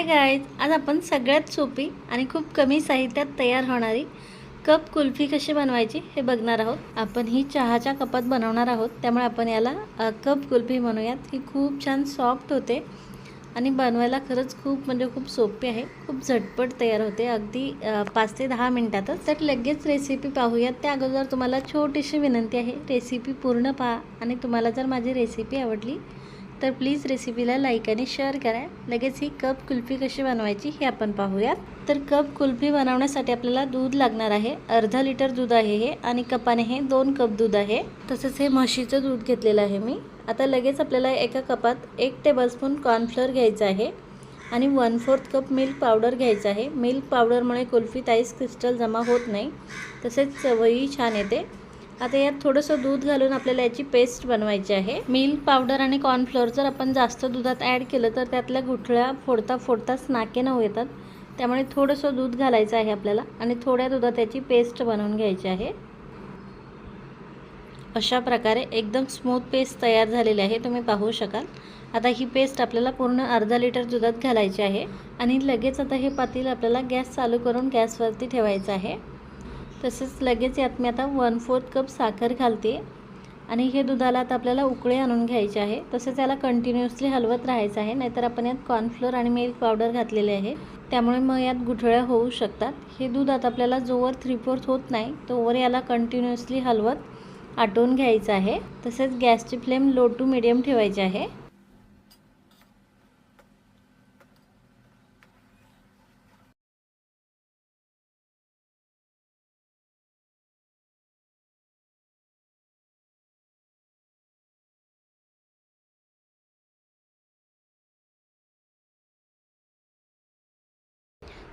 Hi guys आज आपण सगळ्यात सोपी आणि खूप कमी साहित्यात तयार होणारी कप कुल्फी कशी बनवायची हे बघणार आहोत. आपण ही चहाच्या कपात बनवणार आहोत. त्यामुळे आपण याला कप कुल्फी म्हणूयात. ही खूप छान सॉफ्ट होते आणि बनवायला खरंच खूप म्हणजे खूप सोपी आहे. खूप झटपट तयार होते. अगदी पाच ते दहा मिनटातच. तर लगेच रेसिपी पाहूयात. त्या अगोदर तुम्हाला छोटीशी विनंती आहे. रेसिपी पूर्ण पहा आणि तुम्हाला जर माझी रेसिपी आवडली तर प्लीज रेसिपीला लाईक आणि शेअर करा. लगेच ही कप कुल्फी कशी बनवायची हे आपण पाहूयात. तर कप कुल्फी बनवण्यासाठी आपल्याला दूध लागणार आहे. अर्धा लिटर दूध आहे हे आणि कपाने हे दोन कप दूध आहे. तसंच हे म्हशीचं दूध घेतलेलं आहे मी. आता लगेच आपल्याला एका कपात एक टेबलस्पून कॉर्नफ्लोअर घ्यायचं आहे आणि one fourth cup milk powder घ्यायचं आहे. मिल्क पावडरमुळे कुल्फीत आईस क्रिस्टल जमा होत नाही. तसेच चवही छान येते. आता यात थोडंसं दूध घालून आपल्याला याची पेस्ट बनवायची आहे. मिल्क पावडर आणि कॉर्नफ्लोअर जर आपण जास्त दुधात ॲड केलं तर त्यातल्या गुठळ्या फोडता फोडताच नाके न येतात. त्यामुळे थोडंसं दूध घालायचं आहे आपल्याला आणि थोड्या दुधात याची पेस्ट बनवून घ्यायची आहे. अशा प्रकारे एकदम स्मूथ पेस्ट तयार झालेली आहे तुम्ही पाहू शकाल. आता ही पेस्ट आपल्याला पूर्ण अर्धा लिटर दुधात घालायची आहे आणि लगेच आता हे पातील आपल्याला गॅस चालू करून गॅसवरती ठेवायचं आहे. तसेच लगेच यात मी आता वन फोर्थ कप साखर घालते. आणि हे दुधाला आता आपल्याला उकळे आणून घ्यायचे आहे. तसेच याला कंटिन्युअसली हलवत राहायचं आहे. नाहीतर आपण यात कॉर्नफ्लोअर आणि मिल्क पावडर घातलेले आहे. त्यामुळे मग यात गुठळ्या होऊ शकतात. हे दूध आता आपल्याला जोवर थ्री फोर्थ होत नाही तोवर याला कंटिन्युअसली हलवत आटवून घ्यायचं आहे. तसेच गॅसची फ्लेम लो टू मिडियम ठेवायची आहे.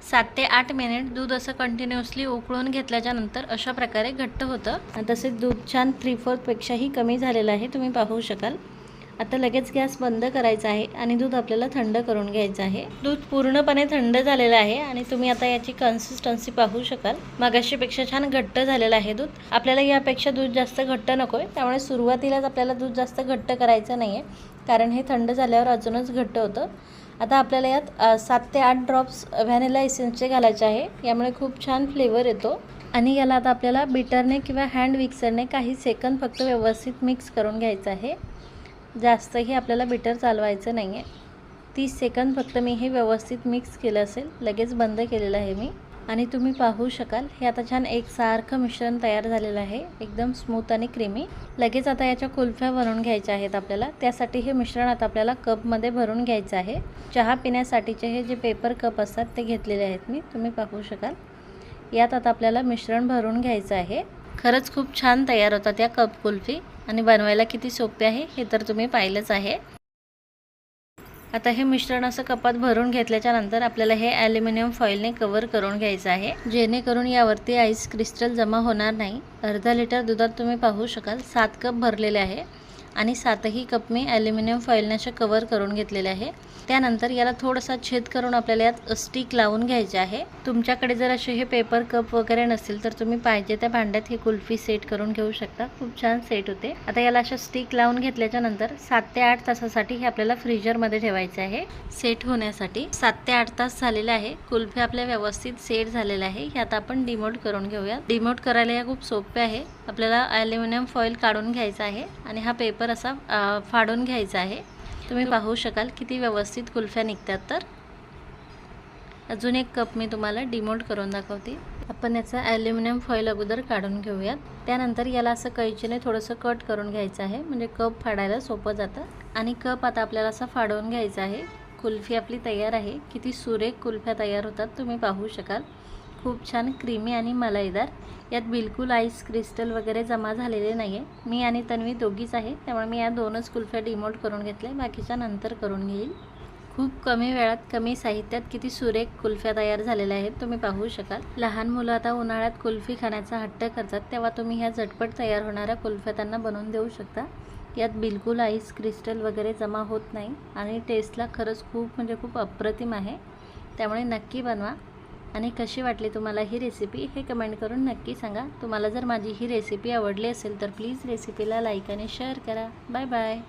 सात ते आठ मिनिट दूध असं कंटिन्युअसली उकळून घेतल्याच्यानंतर अशा प्रकारे घट्ट होतं. तसेच दूध छान थ्री फोर्थपेक्षाही कमी झालेलं आहे तुम्ही पाहू शकाल. आता लगेच गॅस बंद करायचा आहे आणि दूध आपल्याला थंड करून घ्यायचं आहे. दूध पूर्णपणे थंड झालेलं आहे आणि तुम्ही आता याची कन्सिस्टन्सी पाहू शकाल. मगाशीपेक्षा छान घट्ट झालेलं आहे दूध. आपल्याला यापेक्षा दूध जास्त घट्ट नको आहे त्यामुळे सुरुवातीलाच आपल्याला दूध जास्त घट्ट करायचं नाही आहे कारण हे थंड झाल्यावर अजूनच घट्ट होतं. आता आपल्याला यात सात ते आठ ड्रॉप्स व्हॅनिला एसेन्सचे घालायचे आहे. यामुळे खूप छान फ्लेवर येतो. आणि याला आता आपल्याला बिटरने किंवा हँड मिक्सरने काही सेकंद फक्त व्यवस्थित मिक्स करून घ्यायचं आहे. जास्तही आपल्याला बिटर चालवायचं नाही आहे तीस सेकंद फक्त मी हे व्यवस्थित मिक्स केलं असेल लगेच बंद केलेलं आहे मी. आणि तुम्ही पाहू शकाल हे आता छान एकसारखं मिश्रण तयार झालेलं आहे एकदम स्मूथ आणि क्रीमी लगेच आता याच्या कुल्फ्या भरून घ्यायच्या आहेत आपल्याला. त्यासाठी हे मिश्रण आता आपल्याला कपमध्ये भरून घ्यायचं आहे. चहा पिण्यासाठीचे हे जे पेपर कप असतात ते घेतलेले आहेत मी. तुम्ही पाहू शकाल. यात आता आपल्याला मिश्रण भरून घ्यायचं आहे. खरंच खूप छान तयार होतात या कप कुल्फी. आणि बनवायला किती सोपे आहे हे तर तुम्ही पाहिलंच आहे. आता हे मिश्रण असं कपात भरून घेतल्याच्या नंतर आपल्याला हे ॲल्युमिनियम फॉईलने कवर करून घ्यायचं आहे. जेणेकरून यावरती आईस क्रिस्टल जमा होणार नाही. अर्धा लिटर दुधात तुम्ही पाहू शकाल सात कप भरलेले आहे. आणि सातही कप मी ॲल्युमिनियम फॉईलने असे कवर करून घेतलेले आहे. त्यानंतर याला थोडासा छेद करून आपल्याला यात स्टिक लावून घ्यायचे आहे. तुमच्याकडे जर असे हे पेपर कप वगैरे नसेल तर तुम्ही पाहिजे त्या भांड्यात ही कुल्फी सेट करून घेऊ शकता. खूप छान सेट होते. आता याला अशा स्टिक लावून घेतल्याच्या नंतर सात ते आठ तासासाठी हे आपल्याला फ्रीजरमध्ये ठेवायचे आहे. सेट होण्यासाठी सात ते आठ तास झालेले आहे. कुल्फी आपल्या व्यवस्थित सेट झालेला आहे. हे आता आपण डिमोट करून घेऊया डिमोट करायला या खूप सोपे आहे. आपल्याला ॲल्युमिनियम फॉईल काढून घ्यायचा आहे आणि हा पेपर असा अ, फाडून घ्यायचा आहे. तुम्ही पाहू शकाल किती व्यवस्थित कुल्फ्या निघतात तर. अजून एक कप मी तुम्हाला डिमोल्ड करून दाखवते. आपण याचा ॲल्युमिनियम फॉईल अगोदर काढून घेऊयात. त्यानंतर याला असं कैचीने थोडंसं कट करून घ्यायचं आहे. म्हणजे कप फाडायला सोपं जातं. आणि कप आता आपल्याला असा फाडवून घ्यायचा आहे. कुल्फी आपली तयार आहे. किती सुरेख कुल्फ्या तयार होतात तुम्ही पाहू शकाल. खूप छान क्रीमी आणि मलाईदार. यात बिलकुल आईस क्रिस्टल वगैरे जमा झालेले नाही आहे मी आणि तन्वी दोघीच आहे त्यामुळे मी या दोनच कुल्फ्या डिमोल्ट करून घेतल्या बाकीच्या नंतर करून घेईल. खूप कमी वेळात कमी साहित्यात किती सुरेख कुल्फ्या तयार झालेल्या आहेत तुम्ही पाहू शकाल. लहान मुलं आता उन्हाळ्यात कुल्फी खाण्याचा हट्ट करतात तेव्हा तुम्ही ह्या झटपट तयार होणाऱ्या कुल्फ्या त्यांना बनवून देऊ शकता. यात बिलकुल आईस क्रिस्टल वगैरे जमा होत नाही आणि टेस्टला खरंच खूप म्हणजे खूप अप्रतिम आहे. त्यामुळे नक्की बनवा. आणि कशी वाटली तुम्हाला ही रेसिपी हे कमेंट करून नक्की सांगा. तुम्हाला जर माझी ही रेसिपी आवडली असेल तर प्लीज रेसिपीला लाईक आणि शेअर करा. Bye bye